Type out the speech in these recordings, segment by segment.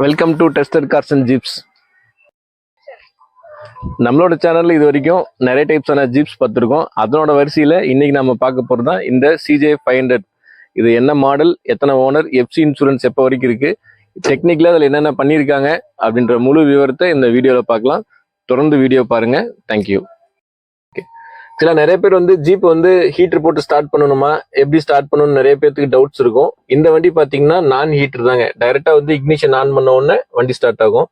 Welcome to trusted cars and jeeps நம்மளோட சேனல்ல இது வரைக்கும் நிறைய டைப்ஸான ஜீப்ஸ் பார்த்துருக்கோம். அதனோட வரிசையில் இன்னைக்கு நம்ம பார்க்க போகிறது தான் இந்த சிஜே ஃபைவ் ஹண்ட்ரட் இது என்ன மாடல் எத்தனை ஓனர் எஃப்சி இன்சூரன்ஸ் எப்போ வரைக்கும் இருக்கு டெக்னிக்கலாக அதில் என்னென்ன பண்ணியிருக்காங்க அப்படின்ற முழு விவரத்தை இந்த வீடியோவில் பார்க்கலாம். தொடர்ந்து வீடியோ பாருங்க. தேங்க்யூ சில நிறைய பேர் வந்து ஜீப் வந்து ஹீட்டர் போட்டு ஸ்டார்ட் பண்ணணுமா? எப்படி ஸ்டார்ட் பண்ணணும்னு நிறைய பேர்த்துக்கு டவுட்ஸ் இருக்கும். இந்த வண்டி பார்த்தீங்கன்னா நான் ஹீட்டர் தாங்க. டைரெக்டாக வந்து இக்னிஷன் ஆன் பண்ண உடனே வண்டி ஸ்டார்ட் ஆகும்.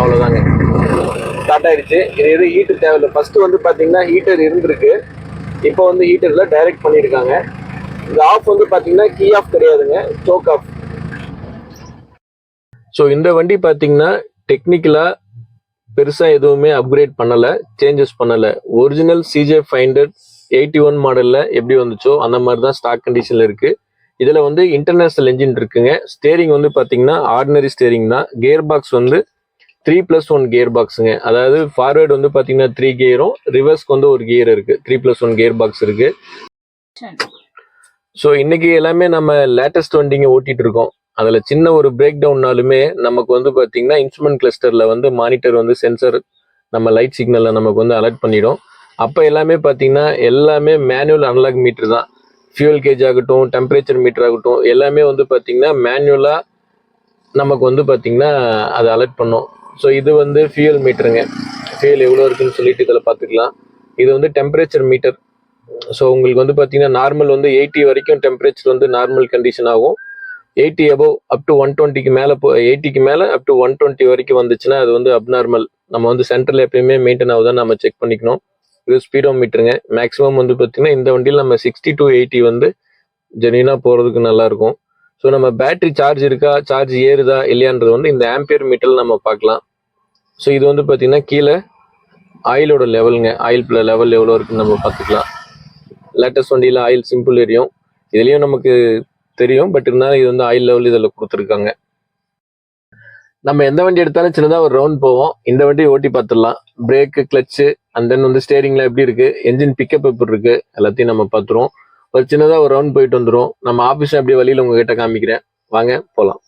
அவ்வளோதாங்க ஸ்டார்ட் ஆயிடுச்சு. இது எதுவும் ஹீட்டர் தேவையில்லை. ஃபர்ஸ்ட் வந்து பார்த்தீங்கன்னா ஹீட்டர் இருந்திருக்கு. இப்போ வந்து ஹீட்டரில் டைரக்ட் பண்ணியிருக்காங்க இந்த ஆஃப் வந்து பார்த்தீங்கன்னா கீ ஆஃப் கிடையாதுங்க. ஸ்டோக் ஆஃப் ஸோ இந்த வண்டி பார்த்தீங்கன்னா டெக்னிக்கலாக பெருசா எதுவுமே அப்கிரேட் பண்ணல சேஞ்சஸ் பண்ணல. Original CJ finder eighty one மாடல்ல எப்படி வந்துச்சோ அந்த மாதிரி தான் ஸ்டாக் கண்டிஷன்ல இருக்கு. இதுல வந்து இன்டர்நேஷனல் என்ஜின் இருக்குங்க. ஸ்டேரிங் வந்து பாத்தீங்கன்னா ஆர்டினரி ஸ்டேரிங் தான். கியர் பாக்ஸ் வந்து த்ரீ பிளஸ் ஒன் கியர் பாக்ஸுங்க அதாவது ஃபார்வேர்டு வந்து பாத்தீங்கன்னா த்ரீ கியரும் ரிவர்ஸ்க்கு வந்து ஒரு கியர் இருக்கு. Three plus one gear box இருக்கு ஸோ இன்னைக்கு எல்லாமே நம்ம லேட்டஸ்ட் வண்டிங்க ஓட்டிட்டு இருக்கோம். அதில் சின்ன ஒரு பிரேக் டவுன்னாலுமே நமக்கு வந்து பார்த்திங்கன்னா இன்ஸ்ட்ருமெண்ட் கிளஸ்டரில் வந்து மானிட்டர் வந்து சென்சர் நம்ம லைட் சிக்னலில் நமக்கு வந்து அலர்ட் பண்ணிடும். அப்போ எல்லாமே பார்த்தீங்கன்னா எல்லாமே மேனுவல் அனலாக் மீட்டர் தான். ஃபியூல் கேஜ் ஆகட்டும் டெம்பரேச்சர் மீட்டர் ஆகட்டும் எல்லாமே வந்து பார்த்திங்கன்னா மேனுவலாக நமக்கு வந்து பார்த்திங்கன்னா அதை அலர்ட் பண்ணும். ஸோ இது வந்து ஃபியூல் மீட்டருங்க ஃபியூல் எவ்வளோ இருக்குன்னு சொல்லிட்டு இதில் பார்த்துக்கலாம் இது வந்து டெம்பரேச்சர் மீட்டர் ஸோ உங்களுக்கு வந்து பார்த்திங்கன்னா நார்மல் வந்து எயிட்டி வரைக்கும் டெம்பரேச்சர் வந்து நார்மல் கண்டிஷன் ஆகும். Eighty above up to one டுவெண்ட்டிக்கு மேலே போ எயிட்டிக்கு மேலே அப் டு ஒன் டுவெண்ட்டி வரைக்கும் வந்துச்சுன்னா அது வந்து அப்நார்மல் நம்ம வந்து சென்டரில் எப்பயுமே மெயின்டைன் ஆகுதான் நம்ம செக் பண்ணிக்கணும். இது ஸ்பீடோ மீட்டருங்க மேக்ஸிமம் வந்து பார்த்திங்கன்னா இந்த வண்டியில் நம்ம சிக்ஸ்டி டு எயிட்டி வந்து ஜெனியூனாக போகிறதுக்கு நல்லாயிருக்கும். ஸோ நம்ம பேட்டரி சார்ஜ் இருக்கா? சார்ஜ் ஏறுதா? இல்லையான்றது வந்து இந்த ஆம்பியர் மீட்டரில் நம்ம பார்க்கலாம். ஸோ இது வந்து பார்த்தீங்கன்னா கீழே ஆயிலோட லெவலுங்க ஆயில் லெவல் எவ்வளோ இருக்குன்னு நம்ம பார்த்துக்கலாம். லேட்டஸ்ட் வண்டியில் ஆயில் சிம்பிள் எரியும். இதுலேயும் நமக்கு தெரியும். பட் இருந்தாலும் இது வந்து ஆயில் லெவல் இதில் கொடுத்துருக்காங்க. நம்ம எந்த வண்டி எடுத்தாலும் சின்னதாக ஒரு ரவுண்ட் போவோம். இந்த வண்டி ஓட்டி பார்த்துடலாம். பிரேக்கு கிளச்சு அண்ட் தென் வந்து ஸ்டேரிங்ல எப்படி இருக்கு? என்ஜின் பிக்கப் எப்படி இருக்கு? எல்லாத்தையும் நம்ம பார்த்துருவோம். ஒரு சின்னதாக ஒரு ரவுண்ட் போயிட்டு வந்துடும் நம்ம ஆஃபீஸ் அப்படியே வழியில் உங்ககிட்ட காமிக்கிறேன். வாங்க போகலாம்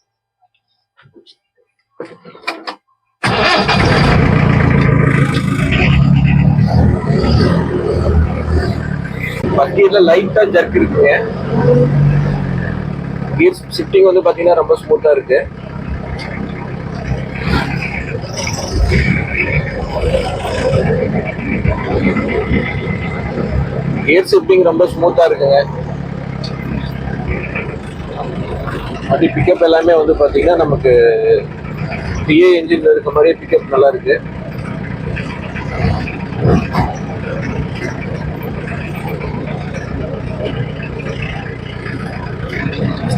வண்டியில் லைட்டா ஜர்க் இருக்குங்க. கியர் ஷிஃப்டிங் வந்து பார்த்தீங்கன்னா ரொம்ப ஸ்மூத்தாக இருக்குது கியர் ஷிஃப்டிங் ரொம்ப ஸ்மூத்தாக இருக்குங்க. அப்படி பிக்கப் எல்லாமே வந்து பார்த்தீங்கன்னா நமக்கு டிஏ என்ஜின்ல இருக்க மாதிரியே பிக்கப் நல்லா இருக்குது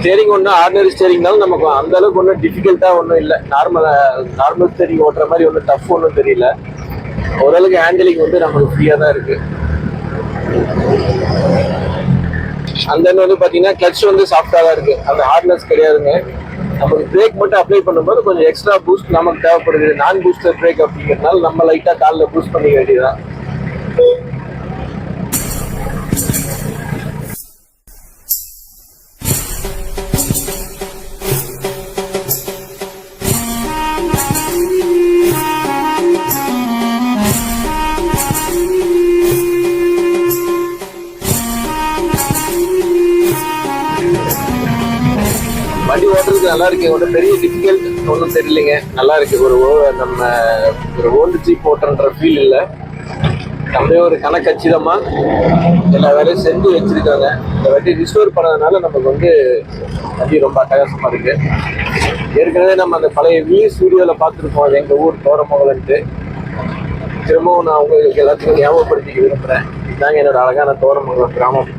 ஸ்டேரிங் ஒன்றும் ஆர்டினரி ஸ்டேரிங்னாலும் நமக்கு அந்த அளவுக்கு ஒன்றும் டிஃபிகல்ட்டாக ஒன்றும் இல்லை. நார்மல் நார்மல் ஸ்டேரிங் ஓட்டுற மாதிரி ஒன்றும் டஃப் ஒன்றும் தெரியல. ஓரளவுக்கு ஹேண்டிலிங் வந்து நமக்கு ஃப்ரீயாக தான் இருக்கு. அந்த தென் வந்து பார்த்தீங்கன்னா கிளச் வந்து சாஃப்டாக தான் இருக்கு. அந்த ஹார்ட்னஸ் கிடையாதுங்க. நமக்கு பிரேக் மட்டும் அப்ளை பண்ணும்போது கொஞ்சம் எக்ஸ்ட்ரா பூஸ்ட் நமக்கு தேவைப்படுது. நான் பூஸ்டர் பிரேக் அப்படிங்கிறதுனால நம்ம லைட்டாக காலில் பூஸ்ட் பண்ணிக்க வேண்டியதுதான். நல்லா இருக்கு ஒன்றும் பெரிய டிஃபிகல்ட் ஒன்றும் தெரியலைங்க. நல்லா இருக்கு ஒரு நம்ம ஒரு ஓல்டு ஜீப் ஓட்டுன்ற ஃபீல் இல்லை. நம்மளே ஒரு கணக்கச்சிதமா எல்லா வேலையும் செஞ்சு வச்சிருக்காங்க. இந்த வண்டி ரிஸ்டோர் பண்ணதுனால நமக்கு வந்து வண்டி ரொம்ப அட்டகாசமா இருக்கு. ஏற்கனவே நம்ம அந்த பழைய வீ வீடியோவில் பார்த்துருப்போம் அது எங்கள் ஊர் தோரமங்கலன்ட்டு திரும்பவும் நான் உங்களுக்கு எல்லாத்துக்கும் ஞாபகப்படுத்திக்க விரும்புகிறேன் இதுதாங்க என்னோட அழகான தோரமங்கலம் கிராமம்.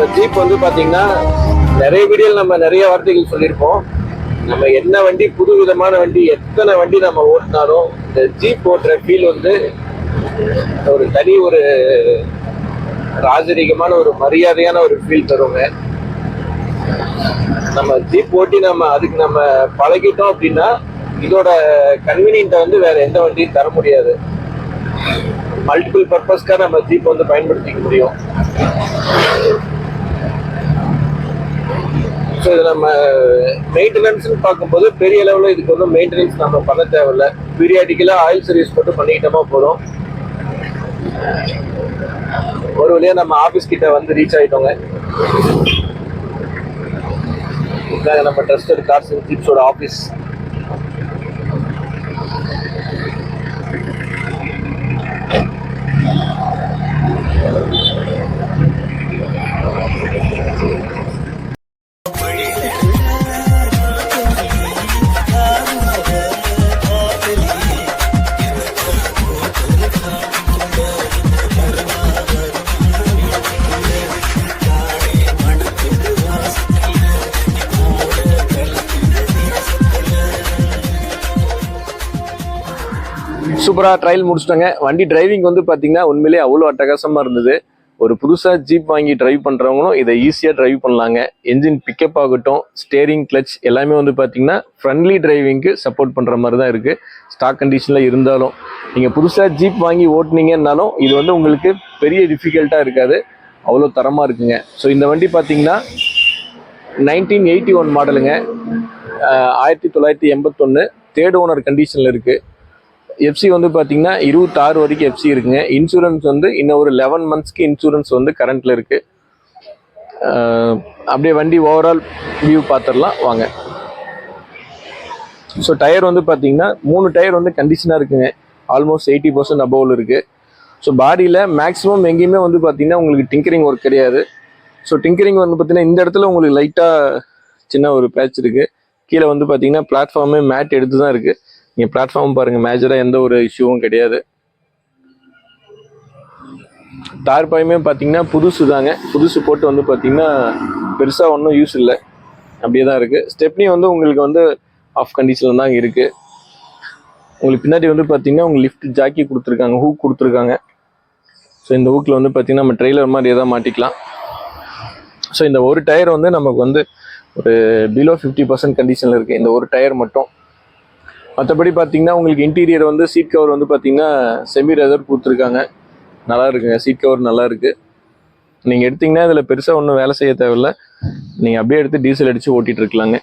நம்ம ஜீப் வந்து பார்த்தீங்கன்னா நிறைய வீடியோவில் நம்ம நிறைய வார்த்தைகள் சொல்லியிருப்போம். நம்ம என்ன வண்டி புது விதமான வண்டி எத்தனை வண்டி நம்ம ஓட்டினாலும் இந்த ஜீப் ஓட்டுற ஃபீல் வந்து ஒரு தனி ஒரு ராஜரீகமான ஒரு மரியாதையான ஒரு ஃபீல் தருங்க. நம்ம ஜீப் ஓட்டி நம்ம அதுக்கு நம்ம பழகிட்டோம் அப்படின்னா இதோட கன்வீனியன்ட்டை வந்து வேற எந்த வண்டியும் தர முடியாது. மல்டிபிள் பர்பஸ்க்காக நம்ம ஜீப் வந்து பயன்படுத்திக்க முடியும். ஸோ இது நம்ம மெயின்டெனன்ஸ்னு பார்க்கும்போது பெரிய லெவலில் இதுக்கு வந்து மெயின்டெனன்ஸ் நம்ம பண்ண தேவையில்ல. பீரியாடிக்கலாக ஆயில் சர்வீஸ் மட்டும் பண்ணிக்கிட்டோமா போதும். ஒரு வழியாக நம்ம ஆஃபீஸ் கிட்ட வந்து ரீச் ஆகிட்டோங்க நம்ம ட்ரஸ்டட் கார்ஸ் அண்ட் ஜீப்ஸோட ஆஃபீஸ் சூப்பராக ட்ரையல் முடிச்சுட்டாங்க. வண்டி டிரைவிங் வந்து பார்த்தீங்கன்னா உண்மையிலேயே அவ்வளோ அட்டகாசமாக இருந்தது. ஒரு புதுசாக ஜீப் வாங்கி டிரைவ் பண்ணுறவங்களும் இதை ஈஸியாக டிரைவ் பண்ணலாங்க. என்ஜின் பிக்கப் ஆகட்டும் ஸ்டேரிங் கிளச் எல்லாமே வந்து பார்த்தீங்கன்னா ஃப்ரெண்ட்லி டிரைவிங்க்கு சப்போர்ட் பண்ணுற மாதிரி தான் இருக்குது ஸ்டாக் கண்டிஷனில் இருந்தாலும். நீங்கள் புதுசாக ஜீப் வாங்கி ஓட்டுனீங்கன்னாலும் இது வந்து உங்களுக்கு பெரிய டிஃபிகல்ட்டாக இருக்காது. அவ்வளோ தரமாக இருக்குங்க. ஸோ இந்த வண்டி பார்த்தீங்கன்னா நைன்டீன் எயிட்டி ஒன் மாடலுங்க ஆயிரத்தி தொள்ளாயிரத்தி எண்பத்தொன்று தேர்ட் ஓனர் கண்டிஷனில் இருக்குது எஃப்சி வந்து பார்த்தீங்கன்னா இருபத்தாறு வரைக்கும் எஃப்சி இருக்குங்க. இன்சூரன்ஸ் வந்து இன்னும் ஒரு லெவன் மந்த்ஸ்க்கு இன்சூரன்ஸ் வந்து கரண்ட்டில் இருக்குது அப்படியே வண்டி ஓவரால் வியூ பார்த்துடலாம் வாங்க. ஸோ டயர் வந்து பார்த்தீங்கன்னா மூணு டயர் வந்து கண்டிஷனாக இருக்குங்க. ஆல்மோஸ்ட் எயிட்டி பர்சன்ட் அபோவில் இருக்குது ஸோ பாடியில் மேக்ஸிமம் எங்கேயுமே வந்து பார்த்தீங்கன்னா உங்களுக்கு டிங்கரிங் ஒர்க் கிடையாது. ஸோ டிங்கரிங் வந்து பார்த்தீங்கன்னா இந்த இடத்துல உங்களுக்கு லைட்டாக சின்ன ஒரு பேட்ச் இருக்குது கீழே வந்து பார்த்தீங்கன்னா பிளாட்ஃபார்மே மேட் எடுத்து தான் இருக்குது நீங்கள் பிளாட்ஃபார்ம் பாருங்கள் மேஜராக எந்த ஒரு இஷ்யூவும் கிடையாது. தார்பாயுமே பார்த்தீங்கன்னா புதுசு தாங்க. புதுசு போட்டு வந்து பார்த்தீங்கன்னா பெருசாக ஒன்றும் யூஸ் இல்லை. அப்படியே தான் இருக்குது ஸ்டெப்னி வந்து உங்களுக்கு வந்து ஆஃப் கண்டிஷனில் தான் இருக்குது உங்களுக்கு பின்னாடி வந்து பார்த்தீங்கன்னா உங்களுக்கு லிஃப்ட் ஜாக்கி கொடுத்துருக்காங்க ஹூக் கொடுத்துருக்காங்க. ஸோ இந்த ஹூக்கில் வந்து பார்த்தீங்கன்னா நம்ம ட்ரெய்லர் மாதிரி எதாவது மாட்டிக்கலாம். ஸோ இந்த ஒரு டயர் வந்து நமக்கு வந்து ஒரு பிலோ ஃபிஃப்டி பர்சன்ட் கண்டிஷனில் இருக்குது இந்த ஒரு டயர் மட்டும். மற்றபடி பார்த்தீங்கன்னா உங்களுக்கு இன்டீரியர் வந்து சீட் கவர் வந்து பார்த்தீங்கன்னா செமி ரெதர் கொடுத்துருக்காங்க. நல்லா இருக்குங்க. சீட் கவர் நல்லா இருக்குது நீங்கள் எடுத்தீங்கன்னா இதில் பெருசாக ஒன்றும் வேலை செய்ய தேவையில்ல. நீங்கள் அப்படியே எடுத்து டீசல் அடித்து ஓட்டிகிட்டு இருக்கலாங்க.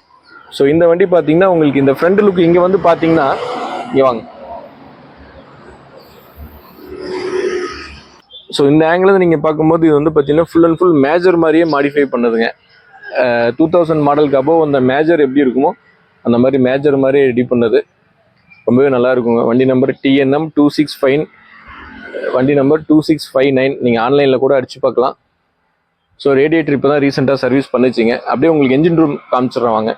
ஸோ இந்த வண்டி பார்த்தீங்கன்னா உங்களுக்கு இந்த ஃப்ரண்ட் லுக் இங்கே வந்து பார்த்தீங்கன்னா இங்கே வாங்க. ஸோ இந்த ஆங்கிள் நீங்கள் பார்க்கும்போது இது வந்து பார்த்தீங்கன்னா ஃபுல் அண்ட் ஃபுல் மேஜர் மாதிரியே மாடிஃபை பண்ணுதுங்க. டூ தௌசண்ட் மாடலுக்கு அப்போ அந்த மேஜர் எப்படி இருக்குமோ அந்த மாதிரி மேஜர் மாதிரி ரெடி பண்ணது. ரொம்பவே நல்லா இருக்குங்க வண்டி number TNM two six five வண்டி number two six five nine நீங்கள் ஆன்லைனில் கூட அடிச்சு பார்க்கலாம். ஸோ ரேடியேட்டர் இப்போ தான் ரீசெண்டாக சர்வீஸ் பண்ணிச்சிங்க. அப்படியே உங்களுக்கு என்ஜின் ரூம் காமிச்சிடுறேன் வாங்க.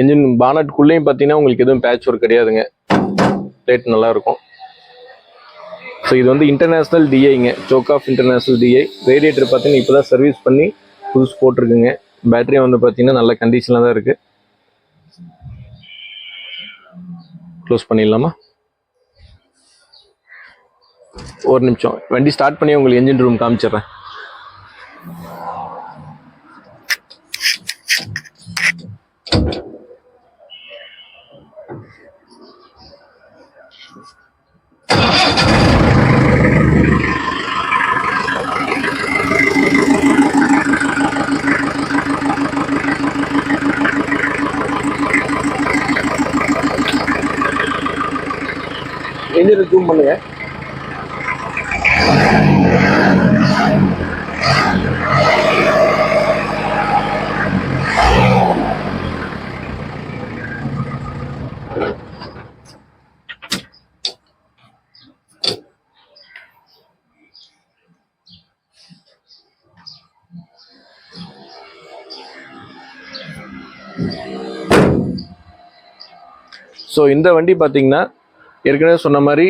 என்ஜின் பானட்குள்ளேயும் பார்த்தீங்கன்னா உங்களுக்கு எதுவும் பேட்ச் ஒர்க் கிடையாதுங்க. ரேட் நல்லா இருக்கும் ஸோ இது வந்து international டிஐங்க choke off international DI radiator பார்த்தீங்கன்னா இப்போ தான் சர்வீஸ் பண்ணி புதுசு போட்டிருக்குங்க. பேட்டரி வந்து பார்த்தீங்கன்னா நல்ல கண்டிஷனில் தான் இருக்குது க்ளோஸ் பண்ணிடலாமா? ஒரு நிமிஷம். வண்டி ஸ்டார்ட் பண்ணி உங்களுக்கு என்ஜின் ரூம் காமிச்சிடுறேன். ஸோ இந்த வண்டி பார்த்தீங்கன்னா ஏற்கனவே சொன்ன மாதிரி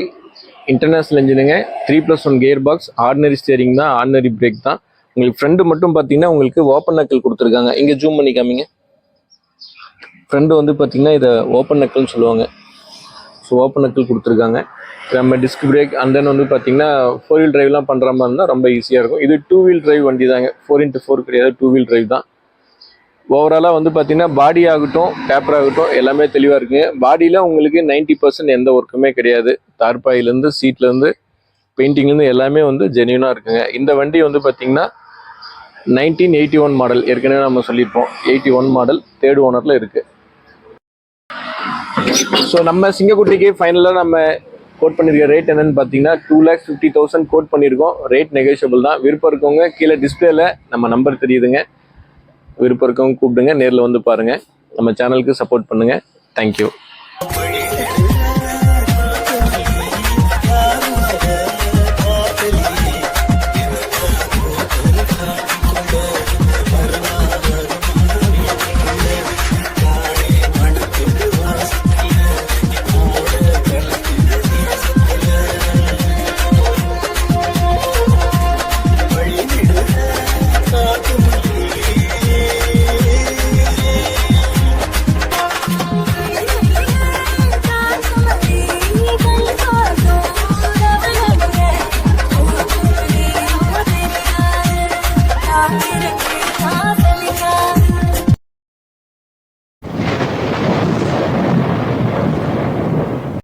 international இன்ஜினுங்க three plus one gear box ordinary steering தான் ஆர்டினரி பிரேக் தான். உங்களுக்கு ஃப்ரெண்டு மட்டும் பார்த்தீங்கன்னா உங்களுக்கு ஓப்பன் நக்கல் கொடுத்துருக்காங்க. இங்கே ஜூம் பண்ணி காமிங்க. ஃப்ரெண்டு வந்து பார்த்தீங்கன்னா இதை ஓப்பன் நக்கல்னு சொல்லுவாங்க. ஸோ ஓப்பன் நக்கல் கொடுத்துருக்காங்க. நம்ம டிஸ்க் பிரேக் அண்ட் தென் வந்து பார்த்தீங்கன்னா ஃபோர் வீல் டிரைவ்லாம் பண்ணுற மாதிரி இருந்தால் ரொம்ப ஈஸியாக இருக்கும். இது டூ வீல் டிரைவ் வண்டி தாங்க. ஃபோர் இன்ட்டு ஃபோர் கிடையாது டூ வீல் டிரைவ் தான். ஓவராலாக வந்து பார்த்தீங்கன்னா பாடி ஆகட்டும் பேப்பர் ஆகட்டும் எல்லாமே தெளிவாக இருக்குங்க பாடியில் உங்களுக்கு 90% பர்சன்ட் எந்த ஒர்க்குமே கிடையாது. தார்பாயிலேருந்து சீட்லேருந்து பெயிண்டிங்லேருந்து எல்லாமே வந்து ஜென்யூனாக இருக்குங்க. இந்த வண்டி வந்து பார்த்தீங்கன்னா நைன்டீன் எயிட்டி ஒன் மாடல் ஏற்கனவே நம்ம சொல்லியிருப்போம். எயிட்டி ஒன் மாடல் தேர்ட் ஓனரில் இருக்குது ஸோ நம்ம சிங்கக்குட்டிக்கு ஃபைனலாக நம்ம கோட் பண்ணியிருக்க ரேட் என்னன்னு பார்த்தீங்கன்னா two lakhs fifty thousand quote பண்ணியிருக்கோம் ரேட் நெகோஷியபிள் தான். விருப்பம் இருக்கவங்க கீழே டிஸ்பிளேல நம்ம நம்பர் தெரியுதுங்க. விருப்பம் இருக்கவங்க கூப்பிடுங்க நேரில் வந்து பாருங்கள் நம்ம சேனலுக்கு சப்போர்ட் பண்ணுங்கள் தேங்க்யூ